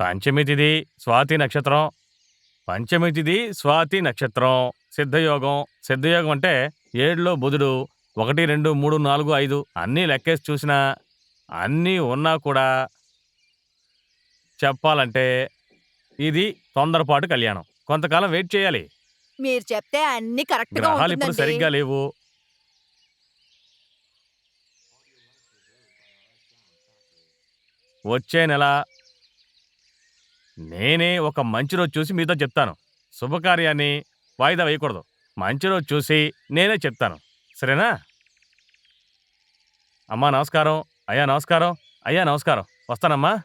పంచమి తిథి స్వాతి నక్షత్రం. పంచమి తిథి స్వాతి నక్షత్రం. సిద్ధయోగం. సిద్ధయోగం అంటే ఏడులో బుధుడు ఒకటి రెండు మూడు నాలుగు ఐదు అన్నీ లెక్కేసి చూసినా అన్నీ ఉన్నా కూడా చెప్పాలంటే ఇది తొందరపాటు కళ్యాణం. కొంతకాలం వెయిట్ చేయాలి. మీరు చెప్తే అన్ని కరెక్ట్గా గ్రహాలు ఇప్పుడు సరిగ్గా లేవు. వచ్చే నెల నేనే ఒక మంచి రోజు చూసి మీతో చెప్తాను. శుభకార్యాన్ని వాయిదా వేయకూడదు. మంచి రోజు చూసి నేనే చెప్తాను. సరేనా? అమ్మా నమస్కారం. అయ్యా నమస్కారం. అయ్యా నమస్కారం. వస్తానమ్మా.